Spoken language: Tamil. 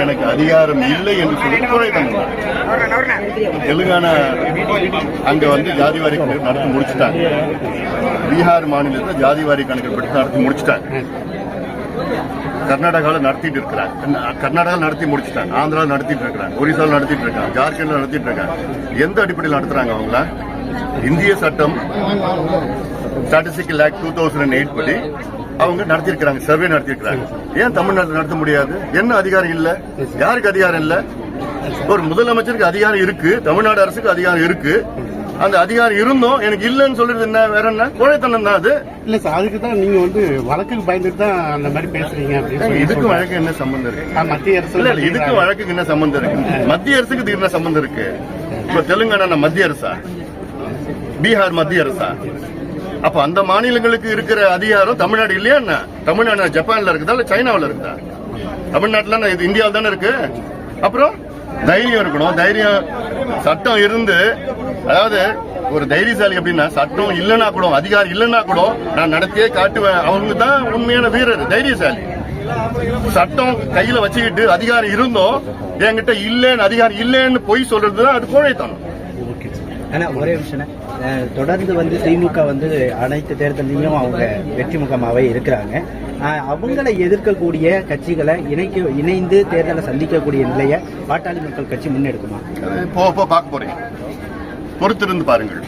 எனக்கு அதிகாரம் இல்லை என்று சொல்லி குறைத்தனம் தெலுங்கானா அங்க வந்து ஜாதிவாரி கணக்கு நடத்தி முடிச்சுட்டாங்க. பீகார் மாநிலத்தில் ஜாதிவாரி கணக்கு பற்றி நடத்தி முடிச்சுட்டாங்க. கர்நாடகாவில் நடத்திட்டு இருக்கிறாங்க. கர்நாடகாவில் நடத்தி முடிச்சுட்டாங்க. ஆந்திராவில் நடத்திட்டு இருக்கிறாங்க. ஒரிசாவில் நடத்திட்டு இருக்காங்க. ஜார்க்கண்ட்ல நடத்திட்டு இருக்காங்க. எந்த அடிப்படையில் நடத்துறாங்க அவங்கள? இந்திய சட்டம் statistical act two thousand eight படி அவங்க நடத்திருக்கிறாங்க சர்வே நடத்திருக்கிறாங்க ஏன் தமிழ்நாட்டில் நடத்த முடியாது? என்ன அதிகாரம் இல்ல? யாருக்கு அதிகாரம் இல்ல? ஒரு முதலமைச்சருக்கு அதிகாரம் இருக்கு தமிழ்நாடு அரசுக்கு அதிகாரம் இருக்கு. அந்த அதிகாரம் இருந்தும் எனக்கு இல்லைன்னு சொல்றது என்ன வேற என்ன? கோழைத்தனம் தான் அது. இல்ல சார் அதுக்கு தான் நீங்க வந்து வழக்குக்கு பயந்துட்டு தான் அந்த மாதிரி பேசுறீங்க அப்படின்னு இதுக்கு. வழக்கு என்ன சம்பந்தம் இருக்கு? மத்திய அரசு இல்ல இதுக்கு வழக்குக்கு என்ன சம்பந்தம் இருக்கு? மத்திய அரசுக்கு இதுக்கு என்ன சம்பந்தம் இருக்கு? இப்ப தெலுங்கானா மத்திய அரசா? பீகார் மத்திய அரசா? அப்ப அந்த மாநிலங்களுக்கு இருக்கிற அதிகாரம் தமிழ்நாடு இல்லையா என்ன? தமிழ்நாடு ஜப்பான்ல இருக்குதா இல்ல சைனாவில் இருக்குதா? தமிழ்நாட்டுல இது இந்தியாவில் தானே இருக்கு? அப்புறம் தைரியம் இருக்கணும். தைரியம் சட்டம் இருந்து அதாவது ஒரு தைரியசாலி அப்படின்னா சட்டம் இல்லைன்னா கூட அதிகாரம் இல்லைன்னா கூட நான் நடத்தியே காட்டுவேன். அவங்க தான் உண்மையான வீரர் தைரியசாலி. சட்டம் கையில வச்சுக்கிட்டு அதிகாரம் இருந்தோம். என்கிட்ட இல்லைன்னு அதிகாரம் இல்லைன்னு பொய் சொல்றதுதான் அது கோழைத்தனம். ஆனா ஒரே விஷயம் தொடர்ந்து வந்து திமுக வந்து அனைத்து தேர்தலையும் அவங்க வெற்றி முகமாவே இருக்கிறாங்க. அவங்களை எதிர்க்கக்கூடிய கட்சிகளை இணைக்க இணைந்து தேர்தலை சந்திக்கக்கூடிய நிலையை பாட்டாளி மக்கள் கட்சி முன்னெடுக்குமா? போக போக பார்க்க போறீங்க பொறுத்திருந்து பாருங்கள்.